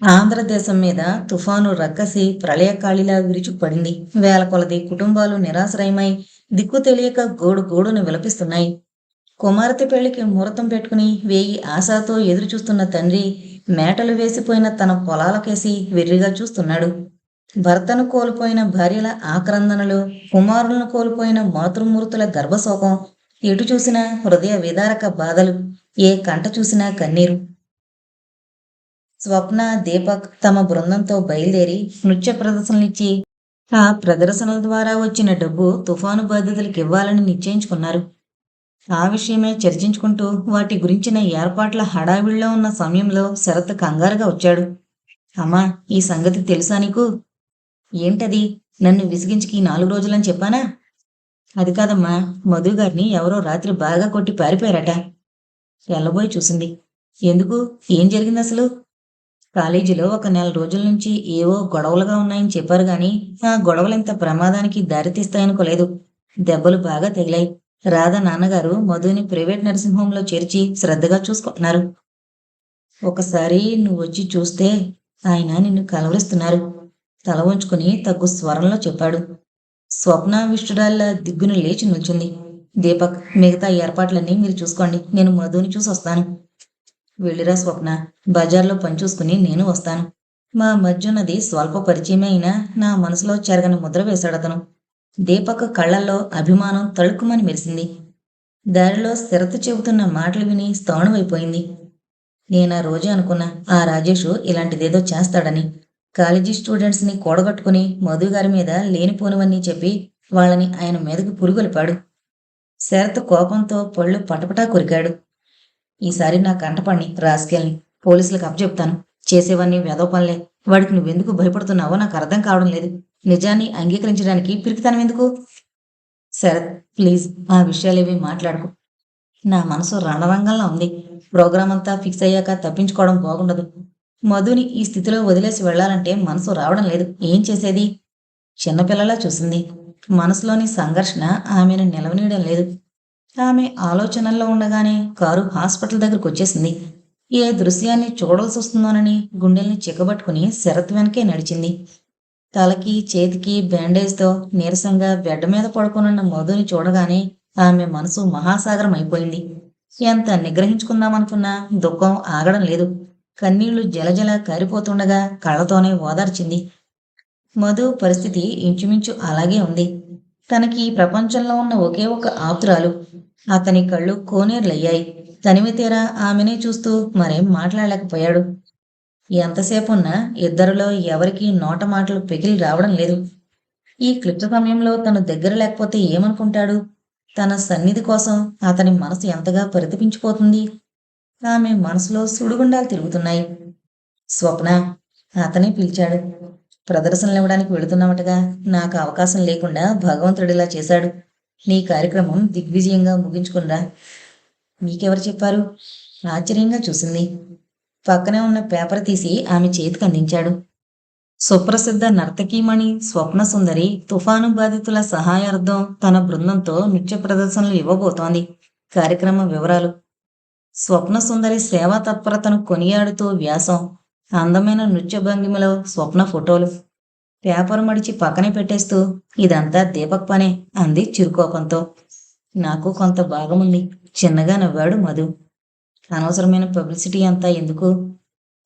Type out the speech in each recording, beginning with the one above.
ఆంధ్రదేశం మీద తుఫాను రక్కసి ప్రళయకాళిలా విరిచిపడింది వేల కొలది కుటుంబాలు నిరాశ్రయమై దిక్కు తెలియక గోడు గోడును విలపిస్తున్నాయి. కుమార్తె పెళ్ళికి ముహూర్తం పెట్టుకుని వేయి ఆశతో ఎదురు చూస్తున్న తండ్రి మేటలు వేసిపోయిన తన పొలాలకేసి వెర్రిగా చూస్తున్నాడు. భర్తను కోల్పోయిన భార్యల ఆక్రందనలు కుమారులను కోల్పోయిన మాతృమూర్తుల గర్భశోకం ఎటు చూసినా హృదయ విదారక బాధలు ఏ కంట చూసినా కన్నీరు. స్వప్న దీపక్ తమ బృందంతో బయలుదేరి నృత్య ప్రదర్శనలిచ్చి ఆ ప్రదర్శనల ద్వారా వచ్చిన డబ్బు తుఫాను బాధితులకు ఇవ్వాలని నిశ్చయించుకున్నారు. ఆ విషయమే చర్చించుకుంటూ వాటి గురించిన ఏర్పాట్ల హడావిడిలో ఉన్న సమయంలో శరత్ కంగారుగా వచ్చాడు. అమ్మా ఈ సంగతి తెలుసా నీకు? ఏంటది? నన్ను విసిగించికి నాలుగు రోజులని చెప్పానా? అది కాదమ్మా మధు గారిని ఎవరో రాత్రి బాగా కొట్టి పారిపోయారట. ఎల్లబోయి చూసింది. ఎందుకు? ఏం జరిగింది అసలు కాలేజీలో ఒక నెల రోజుల నుంచి ఏవో గొడవలుగా ఉన్నాయని చెప్పారు కానీ ఆ గొడవలు ఇంత ప్రమాదానికి దారితీస్తాయనుకోలేదు. దెబ్బలు బాగా తగిలాయి. రాధ నాన్నగారు మధుని ప్రైవేట్ నర్సింగ్ హోంలో చేర్చి శ్రద్ధగా చూసుకుంటున్నారు. ఒకసారి నువ్వు వచ్చి చూస్తే ఆయన నిన్ను కలవరిస్తున్నారు. తల వంచుకుని తగ్గు స్వరంలో చెప్పాడు. స్వప్నావిష్టురాల్లా దిగ్గును లేచి నిల్చుంది. దీపక్ మిగతా ఏర్పాట్లన్నీ మీరు చూసుకోండి. నేను మధుని చూసి వస్తాను వెళ్ళిరా స్వప్న. బజార్లో పనిచూసుకుని నేను వస్తాను. మా మధ్యున్నది స్వల్ప పరిచయమే అయినా నా మనసులో చెరగని ముద్ర వేశాడతను దీపక్ కళ్ళల్లో అభిమానం తళుక్కుమని మెరిసింది. దారిలో స్థిరత చెబుతున్న మాటలు విని స్తౌణమైపోయింది నేను రోజే అనుకున్నా ఆ రాజేషు ఇలాంటిదేదో చేస్తాడని. కాలేజీ స్టూడెంట్స్ని కూడగట్టుకుని మధు గారి మీద లేనిపోనివన్నీ చెప్పి వాళ్ళని ఆయన మీదకు పురుగొలిపాడు. శరత్ కోపంతో పళ్ళు పటపటా కొరికాడు. ఈసారి నా కంటపడిని రాసుకెళ్ళని పోలీసులకు అప్పచెప్తాను. చేసేవన్నీ వెదవ పనులే వాడికి నువ్వెందుకు భయపడుతున్నావో నాకు అర్థం కావడం లేదు. నిజాన్ని అంగీకరించడానికి పిరికితనం ఎందుకు? శరత్ ప్లీజ్ ఆ విషయాలేవి మాట్లాడుకో. నా మనసు రణరంగంలో ఉంది. ప్రోగ్రాం అంతా ఫిక్స్ అయ్యాక తప్పించుకోవడం బాగుండదు. మధుని ఈ స్థితిలో వదిలేసి వెళ్ళాలంటే మనసు రావడం లేదు. ఏం చేసేది? చిన్నపిల్లలా చూసింది. మనసులోని సంఘర్షణ ఆమెను నిలవనీయడం లేదు. ఆమె ఆలోచనల్లో ఉండగానే కారు హాస్పిటల్ దగ్గరకు వచ్చేసింది. ఏ దృశ్యాన్ని చూడాల్సి వస్తుందోనని గుండెల్ని చిక్కబట్టుకుని శరత్ వెనకే నడిచింది. తలకి చేతికి బ్యాండేజ్తో నీరసంగా బెడ్ మీద పడుకునున్న మధుని చూడగానే ఆమె మనసు మహాసాగరం అయిపోయింది. ఎంత నిగ్రహించుకుందామనుకున్నా దుఃఖం ఆగడం లేదు. కన్నీళ్ళు జలజల కారిపోతుండగా కళ్ళతోనే ఓదార్చింది. మధు పరిస్థితి ఇంచుమించు అలాగే ఉంది. తనకి ఈ ప్రపంచంలో ఉన్న ఒకే ఒక ఆతురాలు. అతని కళ్ళు కోనేర్లయ్యాయి. తనివి తీరా ఆమెనే చూస్తూ మరేం మాట్లాడలేకపోయాడు. ఎంతసేపు ఉన్నా ఇద్దరిలో ఎవరికి నోట మాటలు పెగిలి రావడం లేదు. ఈ క్లిప్త సమయంలో తను దగ్గర లేకపోతే ఏమనుకుంటాడు? తన సన్నిధి కోసం అతని మనసు ఎంతగా పరితపించిపోతుంది? ఆమె మనసులో సుడిగుండాలు తిరుగుతున్నాయి. స్వప్న అతనే పిలిచాడు. ప్రదర్శనలు ఇవ్వడానికి వెళుతున్నామటగా నాకు అవకాశం లేకుండా భగవంతుడిలా చేశాడు. నీ కార్యక్రమం దిగ్విజయంగా ముగించుకున్నా మీకెవరు చెప్పారు? ఆశ్చర్యంగా చూసింది. పక్కనే ఉన్న పేపర్ తీసి ఆమె చేతికి అందించాడు. సుప్రసిద్ధ నర్తకీమణి స్వప్న సుందరి తుఫాను బాధితుల సహాయార్థం తన బృందంతో నృత్య ప్రదర్శనలు ఇవ్వబోతోంది. కార్యక్రమ వివరాలు. స్వప్న సుందరి సేవా తత్పరతను కొనియాడుతూ వ్యాసం. అందమైన నృత్య భంగిమలో స్వప్న ఫోటోలు. పేపర్ మడిచి పక్కనే పెట్టేస్తూ ఇదంతా దీపక్ పనే అంది చిరుకోపంతో. నాకు కొంత భాగముంది. చిన్నగా నవ్వాడు మధు. అనవసరమైన పబ్లిసిటీ అంతా ఎందుకు?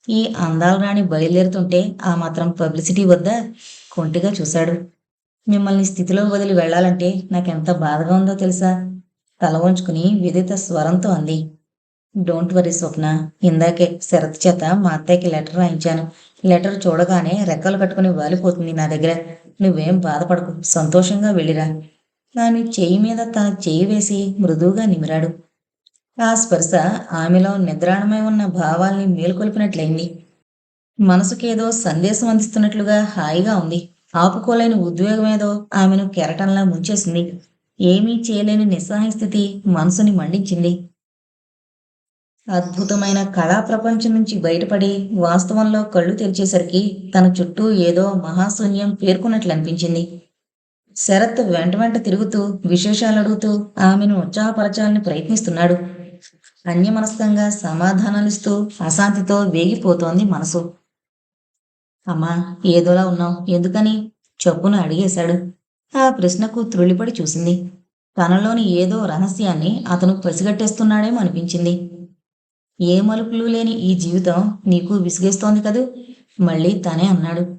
ఈ అందాల రాణి బయలుదేరుతుంటే ఆ మాత్రం పబ్లిసిటీ వద్ద కొంటిగా చూశాడు. మిమ్మల్ని స్థితిలో వదిలి వెళ్ళాలంటే నాకెంత బాధగా ఉందో తెలుసా తల వంచుకుని విదిత స్వరంతో అంది. Don't worry Swapna. ఇందాకే శరత్ చేత మా అత్తయ్యకి లెటర్ రాయించాను. లెటర్ చూడగానే రెక్కలు కట్టుకుని వాలిపోతుంది నా దగ్గర. నువ్వేం బాధపడకు సంతోషంగా వెళ్ళిరా. దాని చెయ్యి మీద తన చెయ్యి వేసి మృదువుగా నిమిరాడు. ఆ స్పర్శ ఆమెలో నిద్రాణమై ఉన్న భావాల్ని మేల్కొల్పినట్లయింది. మనసుకేదో సందేశం అందిస్తున్నట్లుగా హాయిగా ఉంది. ఆపుకోలేని ఉద్వేగమేదో ఆమెను కెరటంలా ముంచేసింది. ఏమీ చేయలేని నిస్సహాయ స్థితి మనసుని మండించింది. అద్భుతమైన కళా ప్రపంచం నుంచి బయటపడి వాస్తవంలో కళ్ళు తెరిచేసరికి తన చుట్టూ ఏదో మహాశూన్యం పేర్కొన్నట్లు అనిపించింది. శరత్ వెంట వెంట తిరుగుతూ విశేషాలు అడుగుతూ ఆమెను ఉత్సాహపరచాలని ప్రయత్నిస్తున్నాడు. అన్యమనస్కంగా సమాధానాలిస్తూ అశాంతితో వేగిపోతోంది మనసు. అమ్మా ఏదోలా ఉన్నావు. ఎందుకని? చప్పున అడిగేశాడు. ఆ ప్రశ్నకు త్రుళ్ళిపడి చూసింది. తనలోని ఏదో రహస్యాన్ని అతను పసిగట్టేస్తున్నాడేమో అనిపించింది. ఏ మలుపులు లేని ఈ జీవితం నీకు విసిగేస్తోంది కదూ? మళ్ళీ తనే అన్నాడు.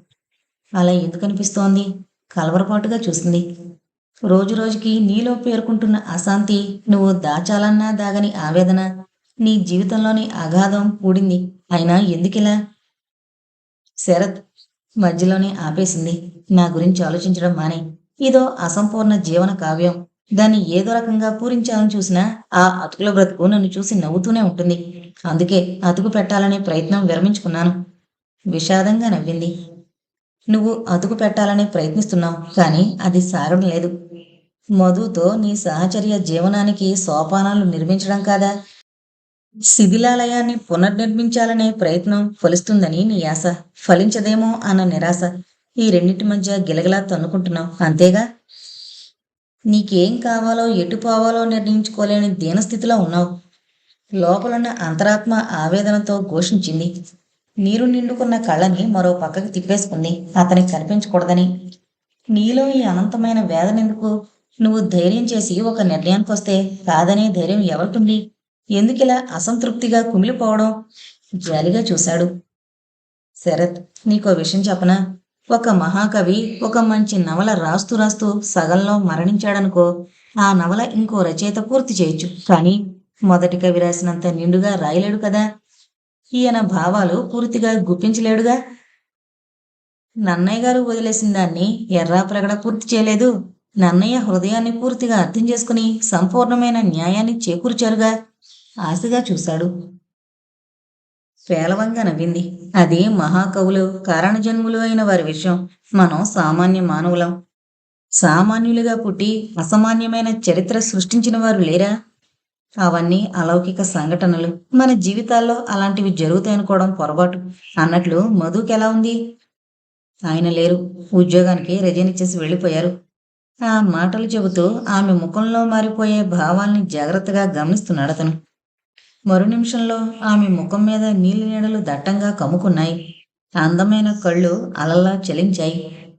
అలా ఎందుకు అనిపిస్తోంది? కలవరపాటుగా చూసింది. రోజు రోజుకి నీలో పేర్కొంటున్న అశాంతి నువ్వు దాచాలన్నా దాగని ఆవేదన నీ జీవితంలోని అగాధం కూడింది అయినా ఎందుకిలా? శరత్ మధ్యలోనే ఆపేసింది. నా గురించి ఆలోచించడం మానే. ఇదో అసంపూర్ణ జీవన కావ్యం. దాన్ని ఏదో రకంగా పూరించాలని చూసినా ఆ అతుకుల బ్రతుకు నన్ను చూసి నవ్వుతూనే ఉంటుంది. అందుకే అతుకు పెట్టాలనే ప్రయత్నం విరమించుకున్నాను. విషాదంగా నవ్వింది. నువ్వు అతుకు పెట్టాలని ప్రయత్నిస్తున్నావు కానీ అది సాగడం లేదు. మధుతో నీ సహచర్య జీవనానికి సోపానాలు నిర్మించడం కాదా? శిథిలాలయాన్ని పునర్నిర్మించాలనే ప్రయత్నం ఫలిస్తుందని నీ ఆశ. ఫలించదేమో అన్న నిరాశ. ఈ రెండింటి మధ్య గిలగిలా తన్నుకుంటున్నావు అంతేగా? నీకేం కావాలో ఎటు పోవాలో నిర్ణయించుకోలేని దీనస్థితిలో ఉన్నావు. లోపలున్న అంతరాత్మ ఆవేదనతో ఘోషించింది. నీరు నిండుకున్న కళ్ళని మరో పక్కకి తిప్పేసుకుంది. అతనికి కనిపించకూడదని. నీలో ఈ అనంతమైన వేదనెందుకు నువ్వు ధైర్యం చేసి ఒక నిర్ణయానికి వస్తే కాదనే ధైర్యం ఎవరికుంది? ఎందుకిలా అసంతృప్తిగా కుమిలిపోవడం? జాలిగా చూశాడు. శరత్ నీకో విషయం చెప్పనా? ఒక మహాకవి ఒక మంచి నవల రాస్తూ రాస్తూ సగంలో మరణించాడనుకో ఆ నవల ఇంకో రచయిత పూర్తి చేయొచ్చు. కానీ మొదటి కవి రాసినంత నిండుగా రాయలేడు కదా? ఈయన భావాలు పూర్తిగా గుప్పించలేడుగా? నన్నయ్య గారు వదిలేసిన దాన్ని ఎర్రా ప్రగడ పూర్తి చేయలేదు. నన్నయ్య హృదయాన్ని పూర్తిగా అర్థం చేసుకుని సంపూర్ణమైన న్యాయాన్ని చేకూర్చారుగా. ఆశగా చూశాడు. పేలవంగా నవ్వింది. అది మహాకవులు కారణజన్ములు అయిన వారి విషయం. మనం సామాన్య మానవులం. సామాన్యులుగా పుట్టి అసామాన్యమైన చరిత్ర సృష్టించిన వారు లేరా? అవన్నీ అలౌకిక సంఘటనలు. మన జీవితాల్లో అలాంటివి జరుగుతాయనుకోవడం పొరపాటు. అన్నట్లు మధుకి ఎలా ఉంది? ఆయన లేరు. ఉద్యోగానికి రజనిచ్చేసి ఇచ్చేసి వెళ్ళిపోయారు. ఆ మాటలు చెబుతూ ఆమె ముఖంలో మారిపోయే భావాల్ని జాగ్రత్తగా గమనిస్తున్నాడు అతను. మరు నిమిషంలో ఆమె ముఖం మీద నీలి నీడలు దట్టంగా కమ్ముకున్నాయి. అందమైన కళ్ళు అలల్లా చలించాయి.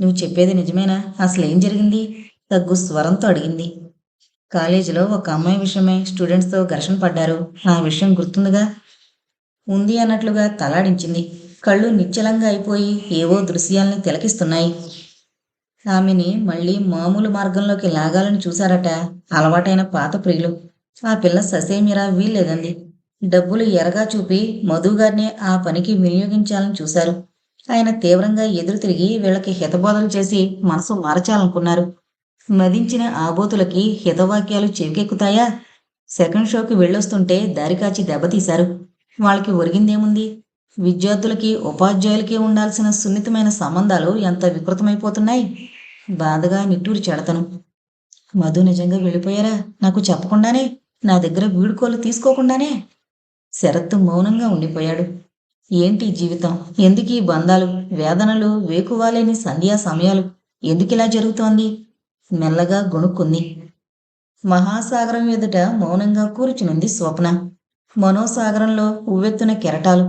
నువ్వు చెప్పేది నిజమేనా? అసలు ఏం జరిగింది? తగ్గు స్వరంతో అడిగింది. కాలేజీలో ఒక అమ్మాయి విషయమై స్టూడెంట్స్తో ఘర్షణ పడ్డారు. ఆ విషయం గుర్తుందిగా? ఉంది అన్నట్లుగా తలాడించింది. కళ్ళు నిశ్చలంగా అయిపోయి ఏవో దృశ్యాల్ని తిలకిస్తున్నాయి. ఆమెని మళ్ళీ మామూలు మార్గంలోకి లాగాలని చూశారట. అలవాటైన పాత ప్రియులు. ఆ పిల్ల ససేమిరా వీల్లేదండి. డబ్బులు ఎరగా చూపి మధుగారిని ఆ పనికి వినియోగించాలని చూశారు. ఆయన తీవ్రంగా ఎదురు తిరిగి వీళ్ళకి హితబోధలు చేసి మనసు మార్చాలనుకున్నారు. మదించిన ఆబోతులకి హితవాక్యాలు చెవికెక్కుతాయా? సెకండ్ షోకి వెళ్ళొస్తుంటే దారికాచి దెబ్బతీశారు వాళ్ళకి ఒరిగిందేముంది? విద్యార్థులకి ఉపాధ్యాయులకి ఉండాల్సిన సున్నితమైన సంబంధాలు ఎంత వికృతమైపోతున్నాయి? బాధగా నిట్టూరి చెడతను. మధు నిజంగా వెళ్ళిపోయారా? నాకు చెప్పకుండానే నా దగ్గర వీడుకోలు తీసుకోకుండానే శరత్తు మౌనంగా ఉండిపోయాడు. ఏంటి జీవితం? ఎందుకు ఈ బంధాలు వేదనలు వేకువాలేని సంధ్యా సమయాలు? ఎందుకిలా జరుగుతోంది? మెల్లగా గొణుక్కుంది. మహాసాగరం ఎదుట మౌనంగా కూర్చునుంది స్వప్న. మనోసాగరంలో ఉవ్వెత్తున కెరటాలు.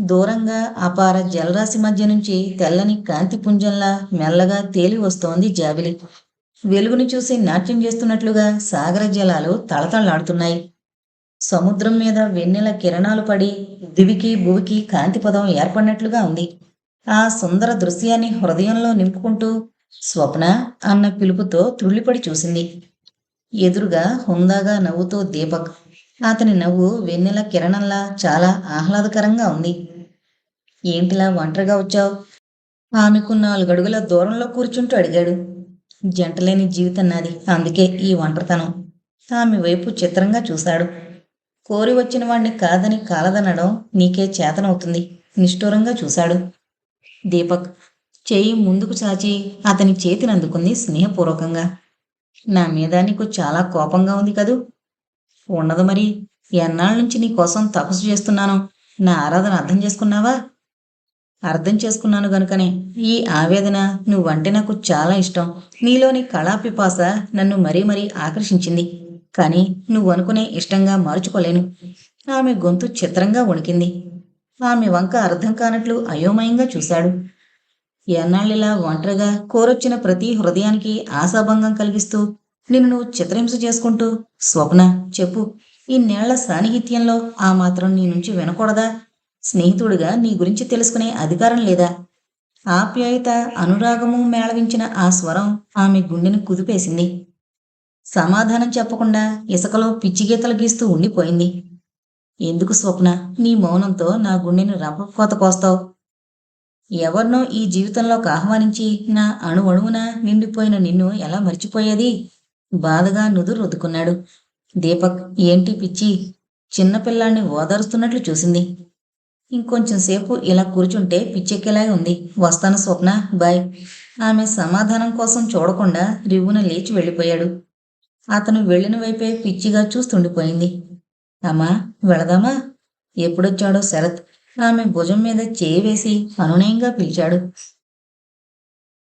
దూరంగా అపార జలరాశి మధ్య నుంచి తెల్లని కాంతి పుంజంలా మెల్లగా తేలి వస్తోంది జాబిలి. వెలుగుని చూసి నాట్యం చేస్తున్నట్లుగా సాగర జలాలు తళతళలాడుతున్నాయి. సముద్రం మీద వెన్నెల కిరణాలు పడి దివికి భువికి కాంతి పదం ఏర్పడినట్లుగా ఉంది. ఆ సుందర దృశ్యాన్ని హృదయంలో నింపుకుంటూ స్వప్న అన్న పిలుపుతో తుళ్ళిపడి చూసింది. ఎదురుగా హుందాగా నవ్వుతో దీపక్. అతని నవ్వు వెన్నెల కిరణంలా చాలా ఆహ్లాదకరంగా ఉంది. ఏంటిలా ఒంటరిగా వచ్చావు? ఆమెకు నాలుగడుగుల దూరంలో కూర్చుంటూ అడిగాడు. జంటలేని జీవితం నాది. అందుకే ఈ ఒంటరితనం. ఆమె వైపు చిత్రంగా చూశాడు. కోరి వచ్చిన వాణ్ణి కాదని కాలదనడం నీకే చేతనవుతుంది. నిష్ఠూరంగా చూశాడు. దీపక్ చేయి ముందుకు చాచి అతని చేతిని అందుకుంది స్నేహపూర్వకంగా. నా మీద నీకు చాలా కోపంగా ఉంది కదూ? ఉండదు మరి. ఎన్నాళ్ళ నుంచి నీ కోసం తపస్సు చేస్తున్నాను. నా ఆరాధన అర్థం చేసుకున్నావా? అర్థం చేసుకున్నాను గనుకనే. ఈ ఆవేదన నువ్వంటే నాకు చాలా ఇష్టం. నీలోని కళాపిపాస నన్ను మరీ మరీ ఆకర్షించింది. కానీ నువ్వు అనుకునే ఇష్టంగా మార్చుకోలేను. ఆమె గొంతు చిత్రంగా వణికింది. ఆమె వంక అర్థం కానట్లు అయోమయంగా చూశాడు. ఎన్నాళ్ళిలా ఒంటరిగా కోరొచ్చిన ప్రతి హృదయానికి ఆశాభంగం కలిగిస్తూ నిన్ను నువ్వు చిత్రహింస చేసుకుంటూ స్వప్న చెప్పు ఇన్నేళ్ళ సాన్నిహిత్యంలో ఆ మాత్రం నీ నుంచి వినకూడదా? స్నేహితుడిగా నీ గురించి తెలుసుకునే అధికారం లేదా? ఆప్యాయత అనురాగము మేళవించిన ఆ స్వరం ఆమె గుండెను కుదిపేసింది. సమాధానం చెప్పకుండా ఇసుకలో పిచ్చిగీతలు గీస్తూ ఉండిపోయింది. ఎందుకు స్వప్న? నీ మౌనంతో నా గుండెని రంపకోత కోస్తావు. ఎవరినో ఈ జీవితంలోకి ఆహ్వానించి నా అణువణువున నిండిపోయిన నిన్ను ఎలా మర్చిపోయేది? బాధగా నుదురు రుద్దుకున్నాడు దీపక్ ఏంటి పిచ్చి? చిన్నపిల్లాన్ని ఓదారుస్తున్నట్లు చూసింది. ఇంకొంచెం సేపు ఇలా కూర్చుంటే పిచ్చెక్కేలాగా ఉంది. వస్తాను స్వప్న. బాయ్. ఆమె సమాధానం కోసం చూడకుండా రివ్వున లేచి వెళ్ళిపోయాడు. అతను వెళ్ళిన వైపే పిచ్చిగా చూస్తుండిపోయింది. అమ్మా వెళదామా? ఎప్పుడొచ్చాడో శరత్. ఆమె భుజం మీద చేయి వేసి అనునయంగా పిలిచాడు.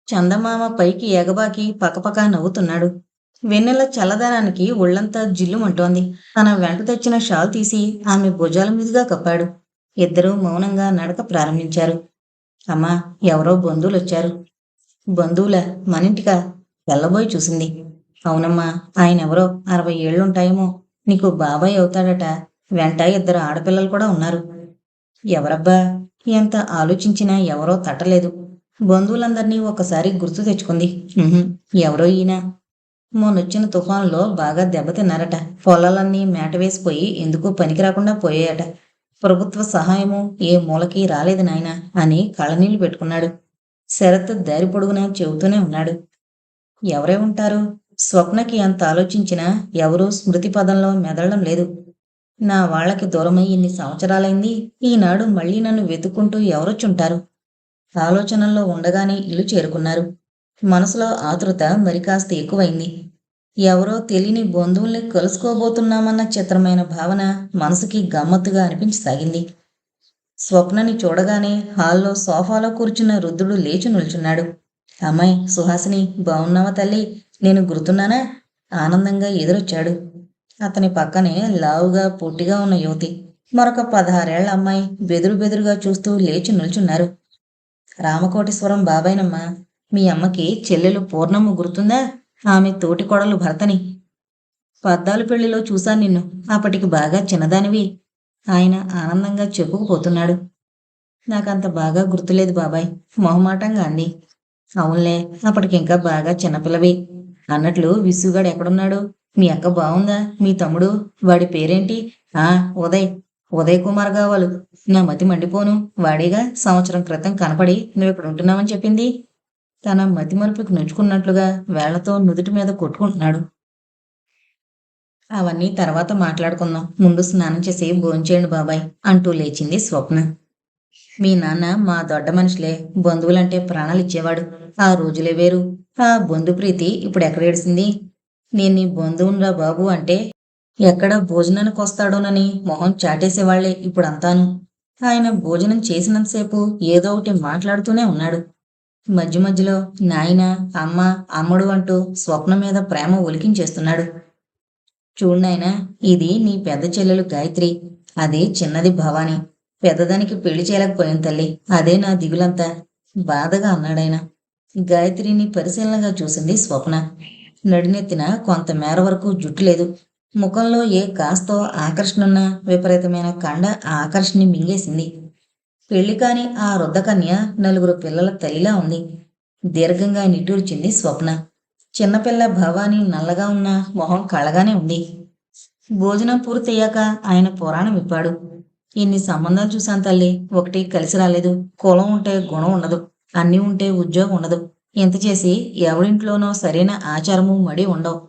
చందమామ పైకి ఎగబాకి పకపక నవ్వుతున్నాడు. వెన్నెల చల్లదనానికి ఒళ్ళంతా జిల్లుమంటోంది. తన వెంట తెచ్చిన షాల్ తీసి ఆమె భుజాల మీదుగా కప్పాడు. ఇద్దరూ మౌనంగా నడక ప్రారంభించారు. అమ్మా ఎవరో బంధువులు వచ్చారు బంధువుల మనింటిగా వెళ్ళబోయి చూసింది. అవునమ్మా ఆయన ఎవరో అరవై ఏళ్ళుంటాయేమో. నీకు బాబాయ్ అవుతాడట. వెంట ఇద్దరు ఆడపిల్లలు కూడా ఉన్నారు. ఎవరబ్బా? ఎంత ఆలోచించినా ఎవరో తట్టలేదు. బంధువులందరినీ ఒకసారి గుర్తు తెచ్చుకుంది. ఎవరో ఈయన? మొన్నొచ్చిన తుఫాన్లో బాగా దెబ్బతిన్నారట. పొలాలన్నీ మేట వేసిపోయి ఎందుకు పనికి రాకుండా పోయాయట. ప్రభుత్వ సహాయము ఏ మూలకి రాలేదు నాయనా అని కళ్ళనీళ్ళు పెట్టుకున్నాడు. శరత్ దారి పొడుగునా చెబుతూనే ఉన్నాడు. ఎవరే ఉంటారు? స్వప్నకి అంత ఆలోచించినా ఎవరూ స్మృతి పదంలో మెదలడం లేదు. నా వాళ్ళకి దూరమై ఇన్ని సంవత్సరాలైంది ఈనాడు మళ్ళీ నన్ను వెతుక్కుంటూ ఎవరొచ్చుంటారు? ఆలోచనల్లో ఉండగానే ఇల్లు చేరుకున్నారు. మనసులో ఆతృత మరి కాస్త ఎక్కువైంది. ఎవరో తెలియని బంధువుల్ని కలుసుకోబోతున్నామన్న చిత్రమైన భావన మనసుకి గమ్మత్తుగా అనిపించసాగింది. స్వప్నని చూడగానే హాల్లో సోఫాలో కూర్చున్న రుద్రుడు లేచి నిల్చున్నాడు. అమ్మాయి సుహాసిని బావున్నావా తల్లి? నేను గుర్తున్నానా? ఆనందంగా ఎదురొచ్చాడు. అతని పక్కనే లావుగా పొట్టిగా ఉన్న యువతి. మరొక పదహారేళ్ళ అమ్మాయి బెదురు బెదురుగా చూస్తూ లేచి నిల్చున్నారు. రామకోటేశ్వరం బాబాయినమ్మా మీ అమ్మకి చెల్లెలు పూర్ణమ్మ గుర్తుందా? ఆమె తోటి కొడలు భర్తని. పద్దాలు పెళ్ళిలో చూశాను నిన్ను. అప్పటికి బాగా చిన్నదానివి. ఆయన ఆనందంగా చెప్పుకుపోతున్నాడు. నాకంత బాగా గుర్తులేదు బాబాయ్. మొహమాటంగా అంది. అవునులే అప్పటికి ఇంకా బాగా చిన్నపిల్లవి. అన్నట్లు విసుగాడు ఎక్కడున్నాడు? మీ అక్క బాగుందా మీ తమ్ముడు? వాడి పేరేంటి? ఆ ఉదయ్. ఉదయ్ కుమార్ కావాలు. నా మతి మండిపోను. వాడిగా సంవత్సరం క్రితం కనపడి నువ్వు ఇక్కడ ఉంటున్నావని చెప్పింది. తన మతి మరుపుకి నుంచుకున్నట్లుగా వేళ్ళతో నుదుటి మీద కొట్టుకుంటున్నాడు. అవన్నీ తర్వాత మాట్లాడుకుందాం. ముందు స్నానం చేసి భోంచేయండి బాబాయ్ అంటూ లేచింది స్వప్న. మీ నాన్న మా దొడ్డ మనుషులే. బంధువులంటే ప్రాణాలు ఇచ్చేవాడు. ఆ రోజులే వేరు. ఆ బంధు ప్రీతి ఇప్పుడు ఎక్కడ ఏడిసింది నేను నీ బంధువునరా బాబు అంటే ఎక్కడ భోజనానికి వస్తాడోనని మొహం చాటేసేవాళ్ళే ఇప్పుడు అంతాను ఆయన భోజనం చేసినంతసేపు ఏదో ఒకటి మాట్లాడుతూనే ఉన్నాడు. మధ్య మధ్యలో నాయన అమ్మ అమ్ముడు అంటూ స్వప్న మీద ప్రేమ ఒలికించేస్తున్నాడు. చూడ్నాయనా ఇది నీ పెద్ద చెల్లెలు గాయత్రి. అది చిన్నది భవాని. పెద్దదానికి పెళ్ళి చేయలేకపోయాను తల్లి. అదే నా దిగులంతా. బాధగా అన్నాడాయన. గాయత్రిని పరిశీలనగా చూసింది స్వప్న. నడినెత్తిన కొంత మేర వరకు జుట్టు లేదు. ముఖంలో ఏ కాస్తో ఆకర్షణున్న విపరీతమైన కండ ఆ ఆకర్షణని మింగేసింది. పెళ్ళి కాని ఆ వృద్ధకన్య నలుగురు పిల్లల తల్లిలా ఉంది. దీర్ఘంగా నిట్టూర్చింది స్వప్న. చిన్నపిల్ల భవాని నల్లగా ఉన్న మొహం కళగానే ఉంది. భోజనం పూర్తయ్యాక ఆయన పురాణం విప్పాడు. ఇన్ని సంబంధాలు చూశాను తల్లి? ఒకటి కలిసి రాలేదు. కులం ఉంటే గుణం ఉండదు. అన్నీ ఉంటే ఉద్యోగం ఉండదు. ఇంత చేసి ఎవరింట్లోనో సరైన ఆచారము మడి ఉండవు.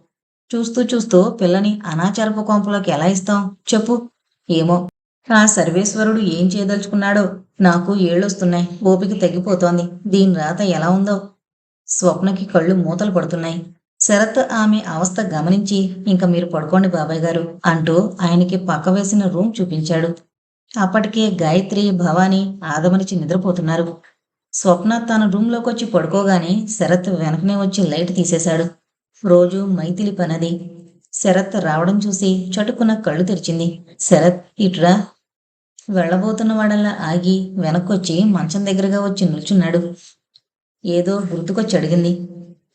చూస్తూ చూస్తూ పిల్లని అనాచారపు కొంపలోకి ఎలా ఇస్తాం? చెప్పు. ఏమో. ఆ సర్వేశ్వరుడు ఏం చేయదలుచుకున్నాడో? నాకు ఏళ్ళొస్తున్నాయి. ఓపిక తగ్గిపోతోంది దీని రాత ఎలా ఉందో? స్వప్నకి కళ్ళు మూతలు పడుతున్నాయి. శరత్ ఆమె అవస్థ గమనించి ఇంక మీరు పడుకోండి బాబాయ్ గారు అంటూ ఆయనకి పక్క వేసిన రూమ్ చూపించాడు. అప్పటికే గాయత్రి భవాని ఆదమనిచి నిద్రపోతున్నారు. స్వప్న తన రూమ్లోకి వచ్చి పడుకోగానే శరత్ వెనకనే వచ్చి లైట్ తీసేశాడు. రోజు మైథిలి పనది. శరత్ రావడం చూసి చటుకున కళ్ళు తెరిచింది. శరత్ ఇటురా? వెళ్ళబోతున్న వాడల్లా ఆగి వెనక్కొచ్చి మంచం దగ్గరగా వచ్చి నిల్చున్నాడు. ఏదో గుర్తుకొచ్చి అడిగింది.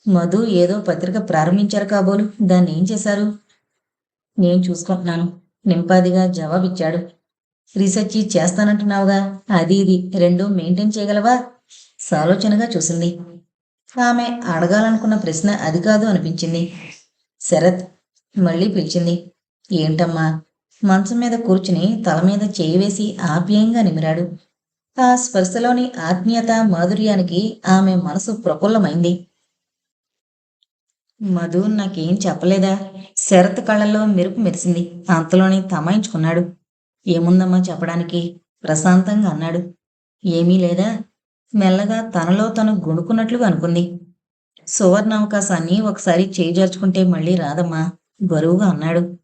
మధు ఏదో పత్రిక ప్రారంభించారు కాబోలు. దాన్ని ఏం చేశారు? నేను చూసుకుంటున్నాను. నింపాదిగా జవాబిచ్చాడు. రీసెర్చ్ చేస్తానంటున్నావుగా. అది ఇది రెండు మెయింటైన్ చేయగలవా? సాలోచనగా చూసింది. ఆమె అడగాలనుకున్న ప్రశ్న అది కాదు అనిపించింది. శరత్ మళ్ళీ పిలిచింది. ఏంటమ్మా? మంచం మీద కూర్చుని తల మీద చేయి వేసి ఆప్యాయంగా నిమిరాడు. ఆ స్పర్శలోని ఆత్మీయత మాధుర్యానికి ఆమె మనసు ప్రఫుల్లమైంది. మధు నాకేం చెప్పలేదా? శరత్ కళ్ళల్లో మెరుపు మెరిసింది. అంతలోనే తమాయించుకున్నాడు. ఏముందమ్మా చెప్పడానికి? ప్రశాంతంగా అన్నాడు. ఏమీ లేదా? మెల్లగా తనలో తను గుణుకున్నట్లుగా అనుకుంది. సువర్ణ అవకాశాన్ని ఒకసారి చేజార్చుకుంటే మళ్ళీ రాదమ్మా బరువుగా అన్నాడు.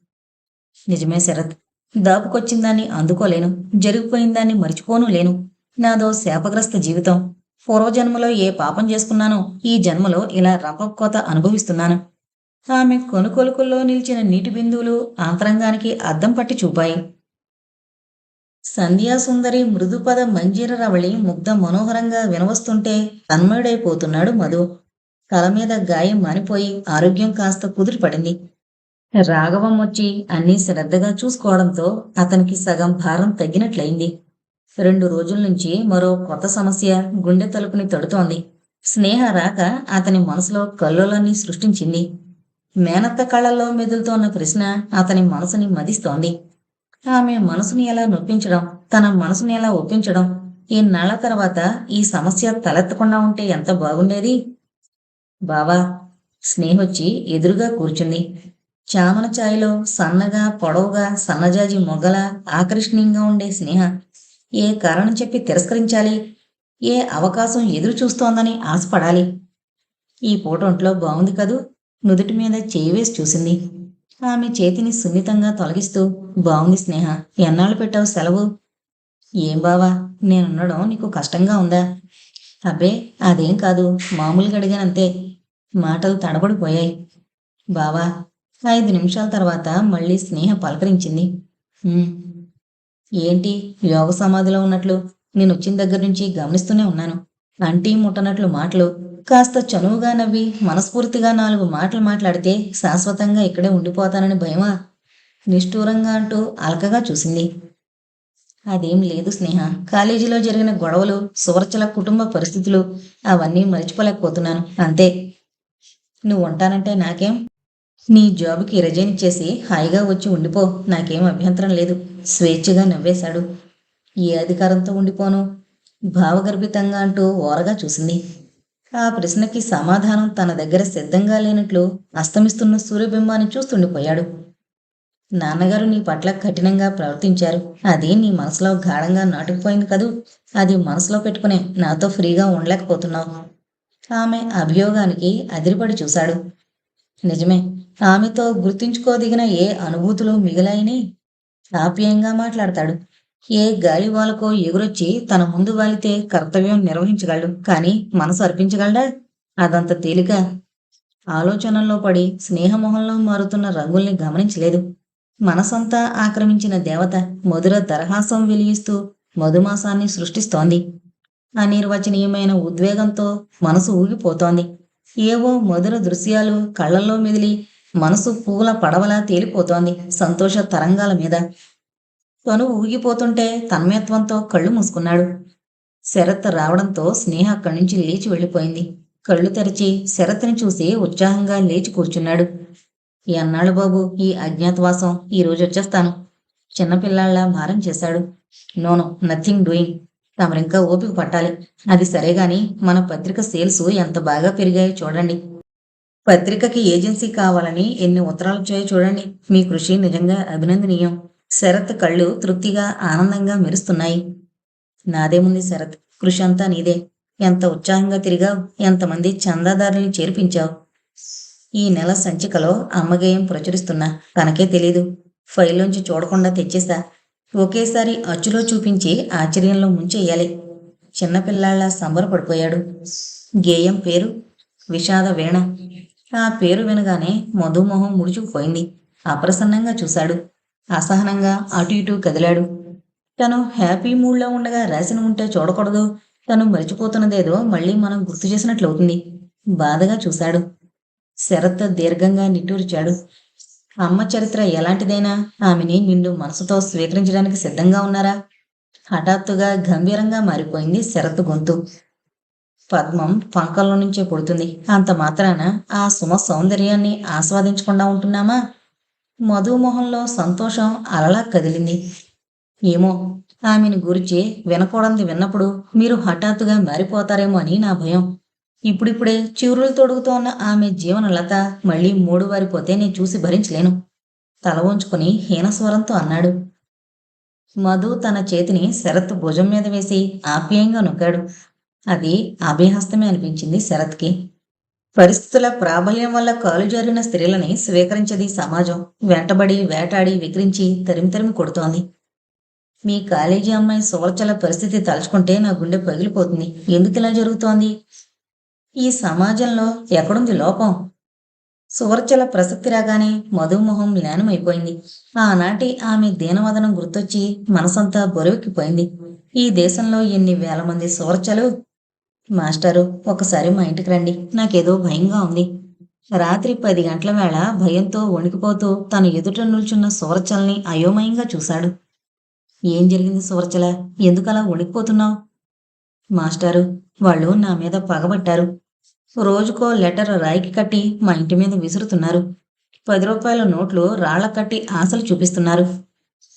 నిజమే శరత్. దాపుకొచ్చిందాన్ని అందుకోలేను. జరిగిపోయిందాన్ని మరిచిపోను మర్చిపోను లేను నాదో శాపగ్రస్త జీవితం. పూర్వజన్మలో ఏ పాపం చేసుకున్నానో ఈ జన్మలో ఇలా రపకోత అనుభవిస్తున్నాను. ఆమె కొనుకొలుకుల్లో నిలిచిన నీటి బిందువులు ఆంతరంగానికి అద్దం పట్టి చూపాయి. సంధ్యాసుందరి మృదుపద మంజీర రవళి ముగ్ధ మనోహరంగా వినవస్తుంటే తన్మయుడైపోతున్నాడు మధు. తల మీద గాయం మానిపోయి ఆరోగ్యం కాస్త కుదిరిపడింది రాఘవం వచ్చి అన్నీ శ్రద్ధగా చూసుకోవడంతో అతనికి సగం భారం తగ్గినట్లయింది. రెండు రోజుల నుంచి మరో కొత్త సమస్య గుండె తలుపుని తడుతోంది. స్నేహ రాక అతని మనసులో కల్లోలన్నీ సృష్టించింది. మేనత్త కళ్ళల్లో మెదులుతోన్న ప్రశ్న అతని మనసుని మదిస్తోంది. ఆమె మనసుని ఎలా నొప్పించడం తన మనసుని ఎలా ఒప్పించడం ఈ నెల తర్వాత ఈ సమస్య తలెత్తకుండా ఉంటే ఎంత బాగుండేది? బావా స్నేహొచ్చి ఎదురుగా కూర్చుంది. చామల ఛాయలో సన్నగా పొడవుగా సన్నజాజి మొగ్గల ఆకర్షణీయంగా ఉండే స్నేహ ఏ కారణం చెప్పి తిరస్కరించాలి? ఏ అవకాశం ఎదురు చూస్తోందని ఆశపడాలి? ఈ పూట ఒంట్లో బాగుంది కదూ? నుదుటి మీద చేయి వేసి చూసింది. ఆమె చేతిని సున్నితంగా తొలగిస్తూ బాగుంది స్నేహ ఎన్నాళ్ళు పెట్టావు సెలవు? ఏం బావా నేనున్నడం నీకు కష్టంగా ఉందా? అబ్బే అదేం కాదు మామూలుగా అడిగానంతే. మాటలు తడబడిపోయాయి. బావా ఐదు నిమిషాల తర్వాత మళ్ళీ స్నేహ పలకరించింది. ఏంటి? యోగ సమాధిలో ఉన్నట్లు నేను వచ్చిన దగ్గర నుంచి గమనిస్తూనే ఉన్నాను. అంటీ ముట్టనట్లు మాటలు. కాస్త చనువుగా నవ్వి మనస్ఫూర్తిగా నాలుగు మాటలు మాట్లాడితే శాశ్వతంగా ఇక్కడే ఉండిపోతానని భయమా? నిష్ఠూరంగా అంటూ అలకగా చూసింది. అదేం లేదు స్నేహ. కాలేజీలో జరిగిన గొడవలు సువర్చల కుటుంబ పరిస్థితులు అవన్నీ మర్చిపోలేకపోతున్నాను. అంతే. నువ్వు ఉంటానంటే నాకేం? నీ జాబ్కి రిజైన్ చేసి హాయిగా వచ్చి ఉండిపో. నాకేం అభ్యంతరం లేదు. స్వేచ్ఛగా నవ్వేశాడు. ఏ అధికారంతో ఉండిపోను? భావగర్భితంగా అంటూ ఓరగా చూసింది. ఆ ప్రశ్నకి సమాధానం తన దగ్గర సిద్ధంగా లేనట్లు అస్తమిస్తున్న సూర్యబింబాన్ని చూస్తుండిపోయాడు నాన్నగారు నీ పట్ల కఠినంగా ప్రవర్తించారు. అది నీ మనసులో గాఢంగా నాటుకుపోయింది కదూ? అది మనసులో పెట్టుకునే నాతో ఫ్రీగా ఉండలేకపోతున్నావు. ఆమె అభియోగానికి అదిరిపడి చూశాడు. నిజమే ఆమెతో గుర్తించుకోదిగిన ఏ అనుభూతులు మిగిలాయని ఆప్యాయంగా మాట్లాడతాడు. ఏ గాలివాలకో ఎగురొచ్చి తన ముందు వాలితే కర్తవ్యం నిర్వహించగలడు. కానీ మనసు అర్పించగలడా? అదంత తేలిక. ఆలోచనల్లో పడి స్నేహమోహంలో మారుతున్న రంగుల్ని గమనించలేదు. మనసంతా ఆక్రమించిన దేవత మధుర దరహాసం వెలిగిస్తూ మధుమాసాన్ని సృష్టిస్తోంది. అనిర్వచనీయమైన ఉద్వేగంతో మనసు ఊగిపోతోంది. ఏవో మధుర దృశ్యాలు కళ్ళల్లో మెదిలి మనసు పూల పడవలా తేలిపోతోంది సంతోష తరంగాల మీద. తను ఊగిపోతుంటే తన్మయత్వంతో కళ్ళు మూసుకున్నాడు. శరత్ రావడంతో స్నేహ అక్కడి నుంచి లేచి వెళ్ళిపోయింది. కళ్ళు తెరిచి శరత్ని చూసి ఉత్సాహంగా లేచి కూర్చున్నాడు. ఎన్నాళ్ళు బాబు ఈ అజ్ఞాతవాసం ఈ రోజు వచ్చేస్తాను. చిన్నపిల్లాళ్ళ భారం చేశాడు. No no nothing doing. తమరింకా ఓపిక పట్టాలి. అది సరే గాని మన పత్రిక సేల్స్ ఎంత బాగా పెరిగాయో చూడండి. పత్రికకి ఏజెన్సీ కావాలని ఎన్ని ఉత్తరాలు వచ్చాయో చూడండి. మీ కృషి నిజంగా అభినందనీయం. శరత్ కళ్ళు తృప్తిగా ఆనందంగా మెరుస్తున్నాయి. నాదేముంది శరత్? కృషి అంతా నీదే. ఎంత ఉత్సాహంగా తిరిగావు? ఎంతమంది చందాదారుల్ని చేర్పించావు? ఈ నెల సంచికలో అమ్మగేయం ప్రచురిస్తున్నా. తనకే తెలీదు. ఫైల్లోంచి చూడకుండా తెచ్చేసా ఒకేసారి అచ్చులో చూపించి ఆశ్చర్యంలో ముంచెయ్యాలి చిన్నపిల్లాళ్ళ సంబరపడిపోయాడు. గేయం పేరు విషాద వీణ. ఆ పేరు వినగానే మధుమోహం ముడుచుకుపోయింది. అప్రసన్నంగా చూశాడు. అసహనంగా అటు ఇటు కదిలాడు. తను హ్యాపీ మూడ్లో ఉండగా రాసిన ఉంటే చూడకూడదు. తను మర్చిపోతున్నదేదో మళ్ళీ మనం గుర్తు చేసినట్లవుతుంది బాధగా చూశాడు. శరత్ దీర్ఘంగా నిట్టూర్చాడు. అమ్మ చరిత్ర ఎలాంటిదైనా ఆమెని నిండు మనసుతో స్వీకరించడానికి సిద్ధంగా ఉన్నారా? హఠాత్తుగా గంభీరంగా మారిపోయింది శరత్ గొంతు. పద్మం పంకల్లో నుంచే పుడుతుంది. అంత మాత్రాన ఆ సుమ సౌందర్యాన్ని ఆస్వాదించకుండా ఉంటున్నామా? మధుమోహంలో సంతోషం అలలా కదిలింది. ఏమో ఆమెను గురించి వినకూడనిది విన్నప్పుడు మీరు హఠాత్తుగా మారిపోతారేమో అని నా భయం. ఇప్పుడిప్పుడే చివురులు తొడుగుతోన్న ఆమె జీవనలత మళ్ళీ మూడు వారిపోతే నేను చూసి భరించలేను. తల ఉంచుకుని హీనస్వరంతో అన్నాడు. మధు తన చేతిని శరత్ భుజం మీద వేసి ఆప్యాయంగా నొక్కాడు. అది అభిహస్తమే అనిపించింది శరత్కి. పరిస్థితుల ప్రాబల్యం వల్ల కాలు జారిన స్త్రీలని స్వీకరించది సమాజం. వెంటబడి వేటాడి విక్రించి తరిమి తరిమి కొడుతోంది. మీ కాలేజీ అమ్మాయి సువర్చల పరిస్థితి తలుచుకుంటే నా గుండె పగిలిపోతుంది. ఎందుకు ఇలా జరుగుతోంది? ఈ సమాజంలో ఎక్కడుంది లోపం? సువర్చల ప్రసక్తి రాగానే మధుమోహం లీనమైపోయింది. ఆనాటి ఆమె దీనవదనం గుర్తొచ్చి మనసంతా బరువెక్కిపోయింది. ఈ దేశంలో ఎన్ని వేల మంది సువర్చలు మాస్టారు ఒకసారి మా ఇంటికి రండి. నాకేదో భయంగా ఉంది. రాత్రి పది గంటల వేళ భయంతో వణికిపోతూ తన ఎదుట నిల్చున్న సూరచల్ని అయోమయంగా చూశాడు. ఏం జరిగింది సూరచల? ఎందుకలా వణికిపోతున్నావు? మాస్టారు వాళ్ళు నా మీద పగబట్టారు. రోజుకో లెటర్ రాయికి కట్టి మా ఇంటి మీద విసురుతున్నారు. పది రూపాయల నోట్లు రాళ్ళ కట్టి ఆశలు చూపిస్తున్నారు.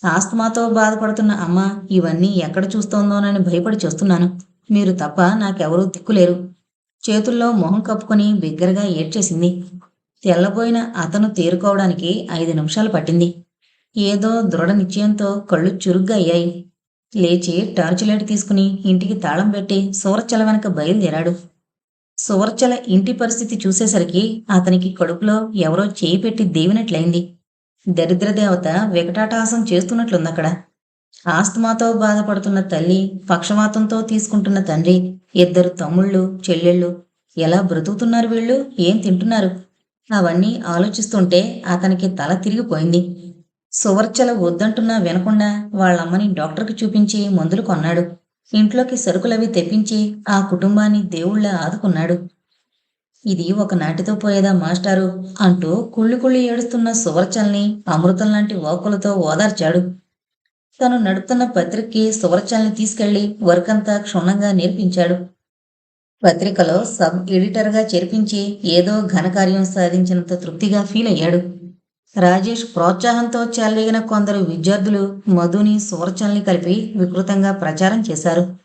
ఆస్తమాతో బాధపడుతున్న అమ్మ ఇవన్నీ ఎక్కడ చూస్తోందోనని భయపడి చూస్తున్నాను. మీరు తప్ప నాకెవరూ దిక్కులేరు. చేతుల్లో మొహం కప్పుకొని బిగ్గరగా ఏడ్చేసింది. తెల్లబోయిన అతను తేరుకోవడానికి ఐదు నిమిషాలు పట్టింది. ఏదో దృఢ నిశ్చయంతో కళ్ళు చురుగ్గా అయ్యాయి. లేచి టార్చ్ లైట్ తీసుకుని ఇంటికి తాళం పెట్టి సూరచల వెనక బయలుదేరాడు. సువర్చల ఇంటి పరిస్థితి చూసేసరికి అతనికి కడుపులో ఎవరో చేయి పెట్టి దేవినట్లయింది. దరిద్రదేవత వికటాటాసం చేస్తున్నట్లుంది చేస్తున్నట్లుందక్కడ. ఆస్తమాతో బాధపడుతున్న తల్లి పక్షవాతంతో తీసుకుంటున్న తండ్రి ఇద్దరు తమ్ముళ్ళు చెల్లెళ్ళు ఎలా బ్రతుకుతున్నారు వీళ్ళు? ఏం తింటున్నారు? అవన్నీ ఆలోచిస్తుంటే అతనికి తల తిరిగిపోయింది. సువర్చల వద్దంటున్నా వినకుండా వాళ్ళమ్మని డాక్టర్కి చూపించి మందులు కొన్నాడు. ఇంట్లోకి సరుకులవి తెప్పించి ఆ కుటుంబాన్ని దేవుళ్ళ ఆదుకున్నాడు. ఇది ఒక నాటితో పోయేదా మాస్టారు? అంటూ కుళ్ళి కుళ్ళి ఏడుస్తున్న సువర్చల్ని అమృతం లాంటి వాకులతో ఓదార్చాడు. తను నడుపుతున్న పత్రికకి సువర్చల్ని తీసుకెళ్ళి వర్క్ అంతా క్షుణ్ణంగా నేర్పించాడు. పత్రికలో సబ్ ఎడిటర్గా చేర్పించి ఏదో ఘనకార్యం సాధించినంత తృప్తిగా ఫీల్ అయ్యాడు. రాజేష్ ప్రోత్సాహంతో చెలరేగిన కొందరు విద్యార్థులు మధుని సువర్చల్ని కలిపి వికృతంగా ప్రచారం చేశారు.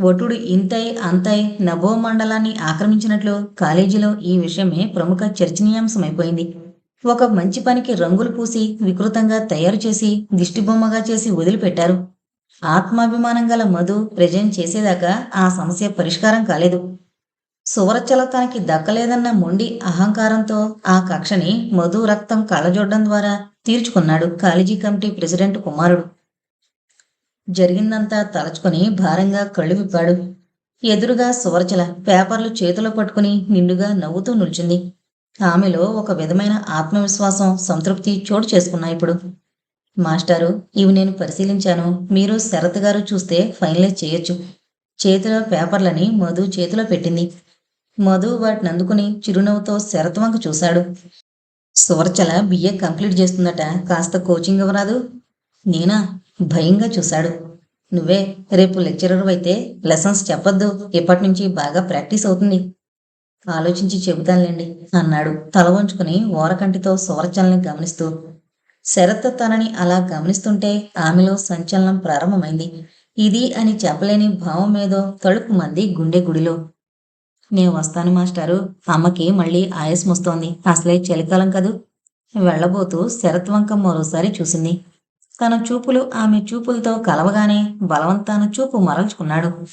వటుడు ఇంతై అంతై నభో మండలాన్ని ఆక్రమించినట్లు కాలేజీలో ఈ విషయమే ప్రముఖ చర్చనీయాంశమైపోయింది. ఒక మంచి పనికి రంగులు పూసి వికృతంగా తయారు చేసి దిష్టిబొమ్మగా చేసి వదిలిపెట్టారు. ఆత్మాభిమానం గల మధు ప్రజెంట్ చేసేదాకా ఆ సమస్య పరిష్కారం కాలేదు. సువరచల తనకి దక్కలేదన్న మొండి అహంకారంతో ఆ కక్షని మధు రక్తం కళ్ళజొడ్డం ద్వారా తీర్చుకున్నాడు కాలేజీ కమిటీ ప్రెసిడెంట్ కుమారుడు. జరిగిందంతా తలచుకొని భారంగా కళ్ళు విప్పాడు. ఎదురుగా సువరచల పేపర్లు చేతిలో పట్టుకుని నిండుగా నవ్వుతూ నిల్చుంది. ఆమెలో ఒక విధమైన ఆత్మవిశ్వాసం సంతృప్తి చోటు చేసుకున్నాయి ఇప్పుడు. మాస్టారు ఇవి నేను పరిశీలించాను. మీరు శరత్ గారు చూస్తే ఫైనలైజ్ చేయొచ్చు. చేతిలో పేపర్లని మధు చేతిలో పెట్టింది. మధు వాటిని అందుకుని చిరునవ్వుతో శరత్ వంక చూశాడు. సువర్చల బిఏ కంప్లీట్ చేస్తుందట. కాస్త కోచింగ్ ఇవ్వరాదు. నేనా? భయంగా చూశాడు. నువ్వే రేపు లెక్చరర్ అయితే లెసన్స్ చెప్పొద్దు. ఇప్పటి నుంచి బాగా ప్రాక్టీస్ అవుతుంది. ఆలోచించి చెబుతానులేండి అన్నాడు. తల వంచుకుని ఓరకంటితో సువర్చల్ని గమనిస్తూ. శరత్ తనని అలా గమనిస్తుంటే ఆమెలో సంచలనం ప్రారంభమైంది. ఇది అని చెప్పలేని భావం ఏదో తలుపు మంది గుండె గుడిలో. నేను వస్తాను మాస్టారు. అమ్మకి మళ్ళీ ఆయాసం వస్తోంది. అసలే చలికాలం కదూ? వెళ్ళబోతూ శరత్ వంక మరోసారి చూసింది. తన చూపులు ఆమె చూపులతో కలవగానే బలవంతాన చూపు మరల్చుకున్నాడు.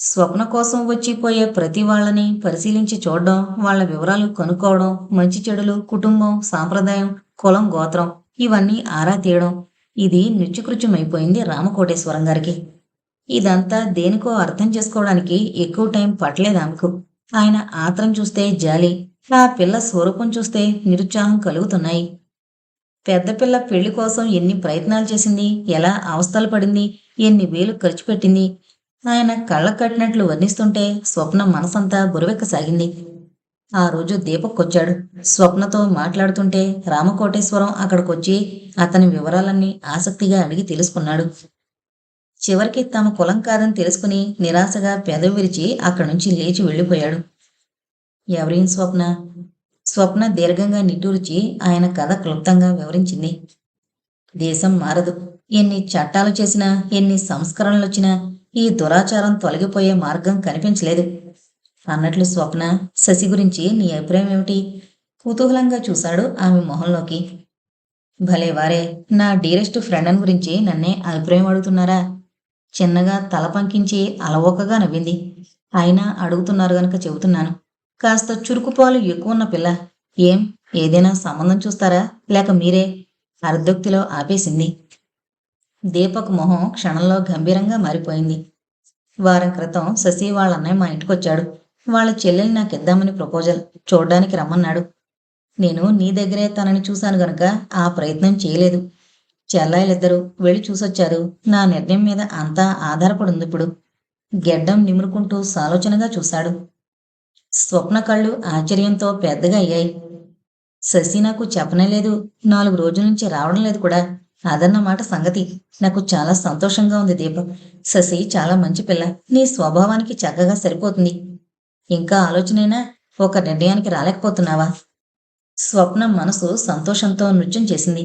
స్వప్న కోసం వచ్చిపోయే ప్రతి వాళ్ళని పరిశీలించి చూడడం వాళ్ళ వివరాలు కనుక్కోవడం మంచి చెడులు కుటుంబం సాంప్రదాయం కులం గోత్రం ఇవన్నీ ఆరా తీయడం. ఇది నిత్యకృత్యమైపోయింది రామకోటేశ్వరం గారికి. ఇదంతా దేనికో అర్థం చేసుకోవడానికి ఎక్కువ టైం పట్టలేదు ఆమెకు. ఆయన ఆత్రం చూస్తే జాలి ఆ పిల్ల స్వరూపం చూస్తే నిరుత్సాహం కలుగుతున్నాయి. పెద్ద పిల్ల పెళ్ళి కోసం ఎన్ని ప్రయత్నాలు చేసింది ఎలా అవస్థలు పడింది ఎన్ని వేలు ఖర్చు పెట్టింది ఆయన కళ్ళ కట్టినట్లు వర్ణిస్తుంటే స్వప్న మనసంతా బురవెక్కసాగింది. ఆ రోజు దీపక్కొచ్చాడు స్వప్నతో మాట్లాడుతుంటే రామకోటేశ్వరం అక్కడికొచ్చి అతని వివరాలన్నీ ఆసక్తిగా అడిగి తెలుసుకున్నాడు. చివరికి తమ కులం కాదని తెలుసుకుని నిరాశగా పెదవి విరిచి అక్కడి నుంచి లేచి వెళ్ళిపోయాడు. ఎవరిన్ స్వప్న? స్వప్న దీర్ఘంగా నిట్టూర్చి ఆయన కథ క్లుప్తంగా వివరించింది. దేశం మారదు. ఎన్ని చట్టాలు చేసినా ఎన్ని సంస్కరణలు వచ్చినా ఈ దురాచారం తొలగిపోయే మార్గం కనిపించలేదు. అన్నట్లు స్వప్న శశి గురించి నీ అభిప్రాయం ఏమిటి? కుతూహలంగా చూశాడు ఆమె మొహంలోకి. భలే వారే నా డీరెస్ట్ ఫ్రెండ్ అని గురించి నన్నే అభిప్రాయం అడుగుతున్నారా? చిన్నగా తల పంకించి అలవోకగా నవ్వింది. అయినా అడుగుతున్నారు గనక చెబుతున్నాను. కాస్త చురుకుపాలు ఎక్కువ ఉన్న పిల్ల. ఏం ఏదైనా సంబంధం చూస్తారా? లేక మీరే? అర్ధోక్తిలో ఆపేసింది. దీపక్ మొహం క్షణంలో గంభీరంగా మారిపోయింది. వారం క్రితం శశి వాళ్ళ అన్నయ్య మా ఇంటికొచ్చాడు. వాళ్ళ చెల్లెల్ని నాకు ఇద్దామని ప్రపోజల్ చూడ్డానికి రమ్మన్నాడు. నేను నీ దగ్గరే తనని చూశాను గనుక ఆ ప్రయత్నం చేయలేదు. చెల్లాయిలిద్దరూ వెళ్ళి చూసొచ్చారు. నా నిర్ణయం మీద అంతా ఆధారపడి ఉంది ఇప్పుడు. గెడ్డం నిమురుకుంటూ సాలోచనగా చూశాడు. స్వప్న కళ్ళు ఆశ్చర్యంతో పెద్దగా అయ్యాయి. శశి నాకు చెప్పనేలేదు నాలుగు రోజుల నుంచి రావడం లేదు కూడా. అదన్నమాట సంగతి. నాకు చాలా సంతోషంగా ఉంది దీపక్. శశి చాలా మంచి పిల్ల. నీ స్వభావానికి చక్కగా సరిపోతుంది. ఇంకా ఆలోచనైనా ఒక నిర్ణయానికి రాలేకపోతున్నావా? స్వప్న మనసు సంతోషంతో నృత్యం చేసింది.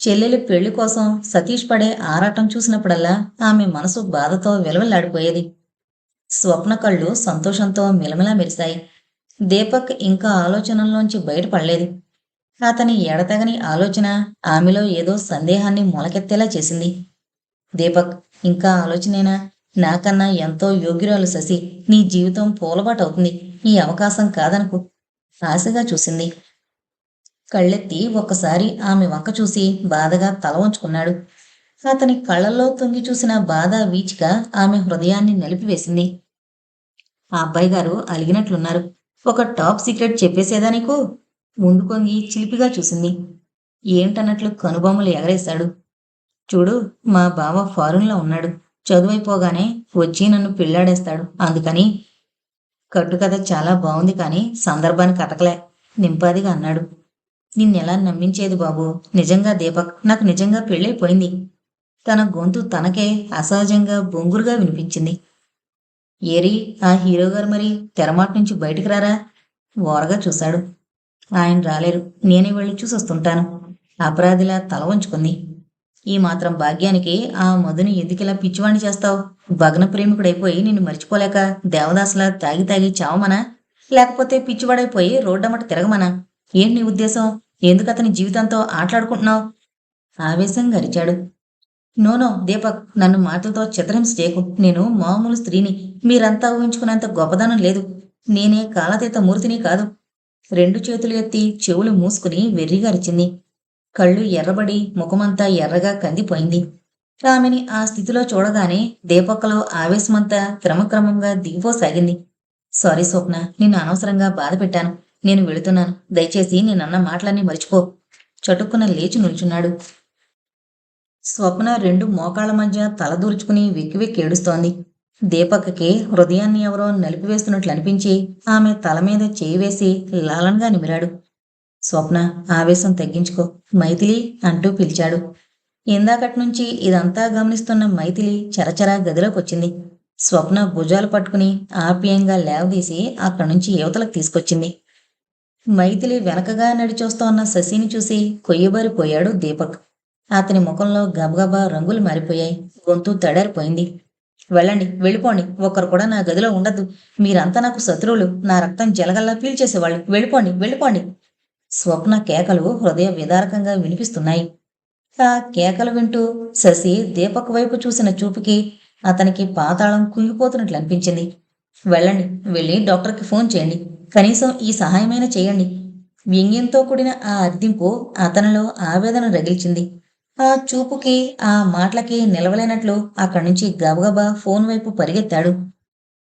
చెల్లెలి పెళ్ళి కోసం సతీష్ పడే ఆరాటం చూసినప్పుడల్లా ఆమె మనసు బాధతో విలవలాడిపోయేది స్వప్న కళ్ళు సంతోషంతో మిలమిలా మెరిశాయి. దీపక్ ఇంకా ఆలోచనల్లోంచి బయటపడలేదు. అతని ఎడతగని ఆలోచన ఆమెలో ఏదో సందేహాన్ని మొలకెత్తేలా చేసింది. దీపక్ ఇంకా ఆలోచనేనా? నాకన్నా ఎంతో యోగ్యురాలు శశి నీ జీవితం పూలబాటవుతుంది ఈ అవకాశం కాదనుకు ఆశగా చూసింది. కళ్ళెత్తి ఒక్కసారి ఆమె వంక చూసి బాధగా తల వంచుకున్నాడు. అతని కళ్ళల్లో తొంగి చూసిన బాధ వీచిక ఆమె హృదయాన్ని నిలిపివేసింది. ఆ అబ్బాయి గారు అలిగినట్లున్నారు. ఒక టాప్ సీక్రెట్ చెప్పేసేదా నీకు? ముందు కొంగి చిలిపిగా చూసింది. ఏంటన్నట్లు కనుబొమ్మలు ఎగరేశాడు. చూడు మా బావ ఫారెన్లో ఉన్నాడు. చదువైపోగానే వచ్చి నన్ను పెళ్ళాడేస్తాడు. అందుకని కట్టుకథ చాలా బాగుంది కానీ సందర్భానికి అతకలే నింపాదిగా అన్నాడు. నిన్నెలా నమ్మించేది బాబు? నిజంగా దీపక్ నాకు నిజంగా పెళ్ళైపోయింది. తన గొంతు తనకే అసహజంగా బొంగురుగా వినిపించింది. ఏరి ఆ హీరో గారు మరి తెరమాట నుంచి బయటికి రారా? ఓరగా చూశాడు. ఆయన రాలేరు. నేనే వెళ్ళి చూసొస్తుంటాను. అపరాధిలా తల వంచుకుంది. ఈ మాత్రం భాగ్యానికి ఆ మధుని ఎందుకిలా పిచ్చివాణ్ణి చేస్తావు? భగ్న ప్రేమికుడైపోయి నిన్ను మర్చిపోలేక దేవదాసులా తాగి తాగి చావమనా? లేకపోతే పిచ్చివాడైపోయి రోడ్డమ్మట తిరగమనా? ఏంటి నీ ఉద్దేశం? ఎందుకు అతని జీవితంతో ఆటలాడుకుంటున్నావు? ఆవేశంగా అరిచాడు. నోనో దీపక్ నన్ను మాటలతో చిత్రహింస చేయకు. నేను మామూలు స్త్రీని. మీరంతా ఊహించుకున్నంత గొప్పదనం లేదు. నేనే కాలతీత మూర్తిని కాదు. రెండు చేతులు ఎత్తి చెవులు మూసుకుని వెర్రిగరిచింది కళ్ళు ఎర్రబడి ముఖమంతా ఎర్రగా కందిపోయింది. రామిని ఆ స్థితిలో చూడగానే దీపక్కలో ఆవేశమంతా క్రమక్రమంగా దిగిపోసాగింది. సారీ స్వప్న నిన్ను అనవసరంగా బాధ పెట్టాను. నేను వెళుతున్నాను. దయచేసి నేనన్న మాటలన్నీ మర్చిపో చటుక్కున లేచి నిల్చున్నాడు. స్వప్న రెండు మోకాళ్ళ మధ్య తల దూర్చుకుని వెక్కి వెక్కి ఏడుస్తోంది. దీపక్కి హృదయాన్ని ఎవరో నలిపివేస్తున్నట్లు అనిపించి ఆమె తల మీద చేయి వేసి లాలనగా నిమిరాడు. స్వప్న ఆవేశం తగ్గించుకో మైథిలి అంటూ పిలిచాడు. ఇందాకటి నుంచి ఇదంతా గమనిస్తున్న మైథిలి చరచరా గదిలోకి వచ్చింది స్వప్న భుజాలు పట్టుకుని ఆప్యాయంగా లేవదీసి అక్కడి నుంచి యువతలకు తీసుకొచ్చింది. మైథిలి వెనకగా నడిచొస్తోన్న శశిని చూసి కొయ్యబారిపోయాడు దీపక్. అతని ముఖంలో గబగబా రంగులు మారిపోయాయి. గొంతు తడారిపోయింది. వెళ్ళండి వెళ్ళిపోండి. ఒక్కరు కూడా నా గదిలో ఉండద్దు. మీరంతా నాకు శత్రువులు. నా రక్తం జలగల్లా పీల్చేసేవాళ్ళు. వెళ్ళిపోండి వెళ్ళిపోండి. స్వప్న కేకలు హృదయ విదారకంగా వినిపిస్తున్నాయి. ఆ కేకలు వింటూ శశి దీపక్ వైపు చూసిన చూపుకి అతనికి పాతాళం కుంగిపోతున్నట్లు అనిపించింది. వెళ్ళండి వెళ్ళి డాక్టర్కి ఫోన్ చేయండి. కనీసం ఈ సహాయమైనా చేయండి. వ్యంగ్యంతో కూడిన ఆ అర్థింపు అతనిలో ఆవేదన రగిల్చింది. ఆ చూపుకి ఆ మాటలకి నిలవలేనట్లు అక్కడి నుంచి గబగబా ఫోన్ వైపు పరిగెత్తాడు.